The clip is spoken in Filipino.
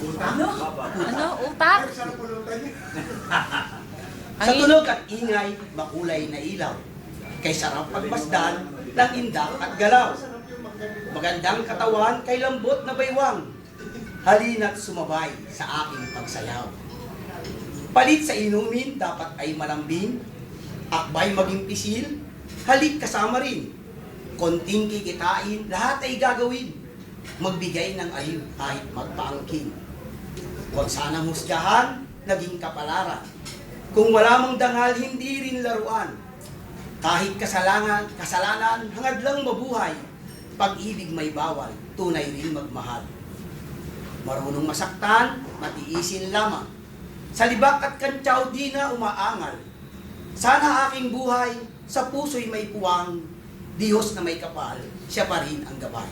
Ano? Ano? Utak? Sa tunog at ingay, makulay na ilaw. Kay sarap pagmasdan ng indak at galaw. Magandang katawan kay lambot na baywang. Halina't sumabay sa aking pagsayaw. Palit sa inumin, dapat ay malambing. Akbay maging pisil, halik kasama rin. Konting kikitain, lahat ay gagawin. Magbigay ng aliw kahit magpaangkin. Huwag sanang husgahan, naging kapalaran. Kung wala mang dangal, hindi rin laruan. Kahit kasalanan, kasalanan, hangad lang mabuhay. Pag-ibig may bawal, tunay rin magmahal. Marunong masaktan, matiisin lamang. Sa libak at kantsaw di na umaangal. Sana aking buhay, sa puso'y may puwang, Diyos na may kapal, siya pa rin ang gabay.